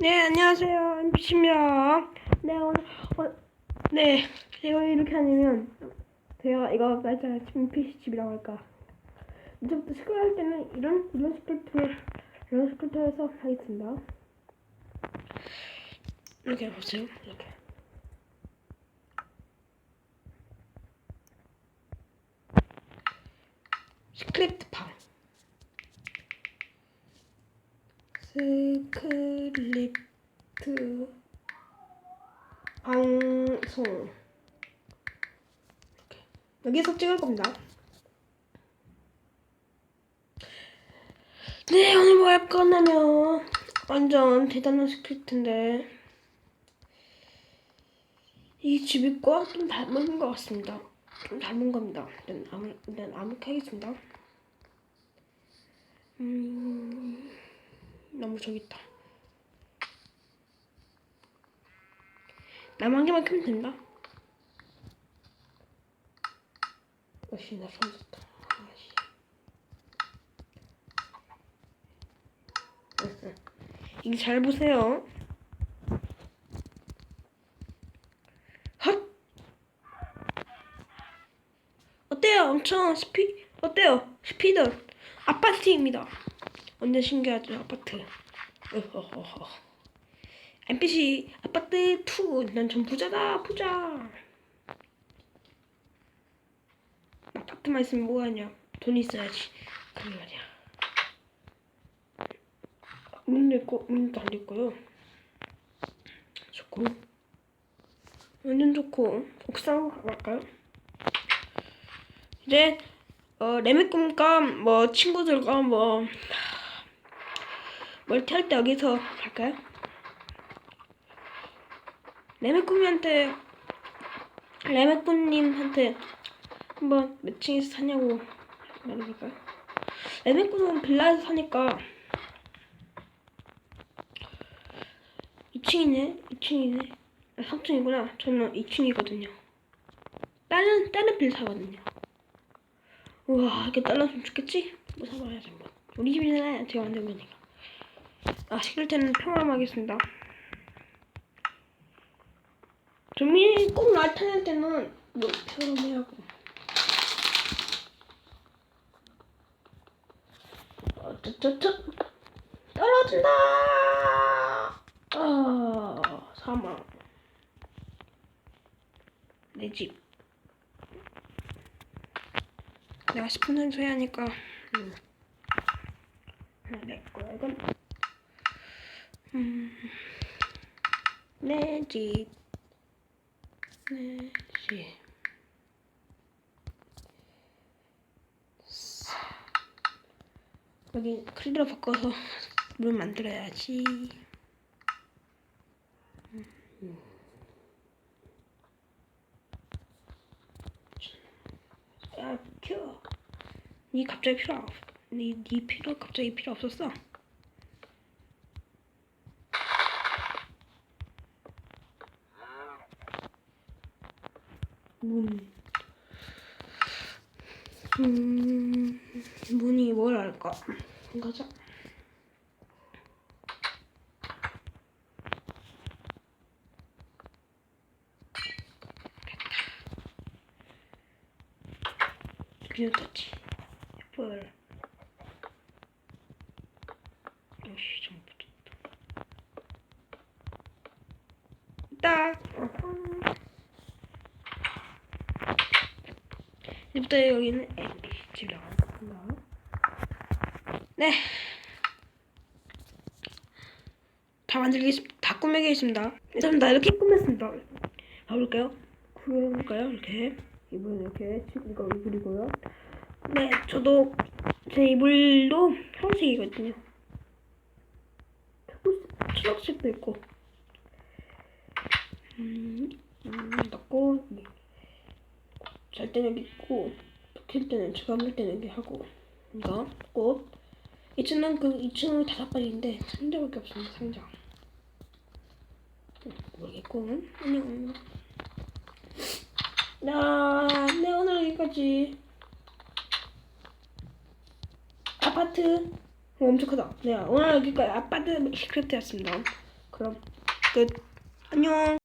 네, 안녕하세요. MBC입니다. 네, 오늘, 어, 네, 제가 이렇게 하면, 제가 이거 말자 MBC 집이라고 할까. 이제부터 스크롤 할 때는 이런, 이런 스크립트를, 이런 스크립트에서 하겠습니다. 이렇게 해보세요. 이렇게. 스크립트 방. 스크립트 방송 이렇게. 여기서 찍을 겁니다. 네 오늘 뭐 할 거냐면 완전 대단한 스크립트인데 이 집입과 좀 닮은 것 같습니다. 좀 닮은 겁니다. 일단 아무 일단 아무렇게 하겠습니다. 음. 나무 저기 있다. 나무 한 개만 캐면 된다. 역시 나 손졌다. 아씨. 이게 잘 보세요. 헛. 어때요? 엄청 스피 어때요? 스피드 아파트입니다. 완전 신기하죠 아파트. 어허허허. NPC 아파트 2. 난전 부자다 부자. 아파트만 있으면 뭐하냐? 돈 있어야지. 그 말이야. 문도 있고 문도 달렸고요. 좋고 완전 좋고 옥상 가볼까요? 이제 어 레미꿈과 뭐 친구들과 뭐 멀티 할 때 여기서 할까요? 레메꾸미한테 레메꾸님한테 한번 몇 층에서 사냐고 말해볼까요? 레메꾸는 빌라에서 사니까 2층이네 2층이네 3층이구나 저는 2층이거든요 다른 다른 빌 사거든요 우와 이렇게 딸라주면 좋겠지? 뭐 사봐야지 한번 우리 집이잖아요 제가 만든 거니까 아, 때는 평범하겠습니다. 좀비 꼭 나타날 때는 뭐 평범해하고. 어쩌쩌쩌 떨어진다. 아, 사망. 내 집. 내가 10분 전에 소리하니까. 음. 내 거야 이건. 음, 내 집, 내 집. 여기 클리로 바꿔서 물 만들어야지. 음. 야, 켜. 니 갑자기 필요 없. 니, 니 필요 갑자기 필요 없었어. 문. 음, 문이 뭘 할까? 가자. 그려졌지. 뭘. 오씨, 좀 붙었다. 딱. 이제부터 여기는 집이라고 합니다. 네. 다 만들겠습니다. 다 꾸미겠습니다. 일단 나 이렇게 꾸몄습니다. 가볼까요? 구해볼까요? 이렇게. 이불 이렇게. 이거 이불이고요. 네, 저도 제 이불도 형식이거든요. 초록색도 있고. 음, 음, 넣고, 잘 때는 있고 킬 때는 제가 할 때는 여기 하고 꼭 2층은 그 2층은 다섯 발인데 상자밖에 없습니다 상자. 음, 모르겠고. 안녕 야, 네 오늘 여기까지. 아파트. 어, 엄청 크다. 네 오늘 여기까지 아파트 스크립트였습니다. 그럼 끝. 안녕.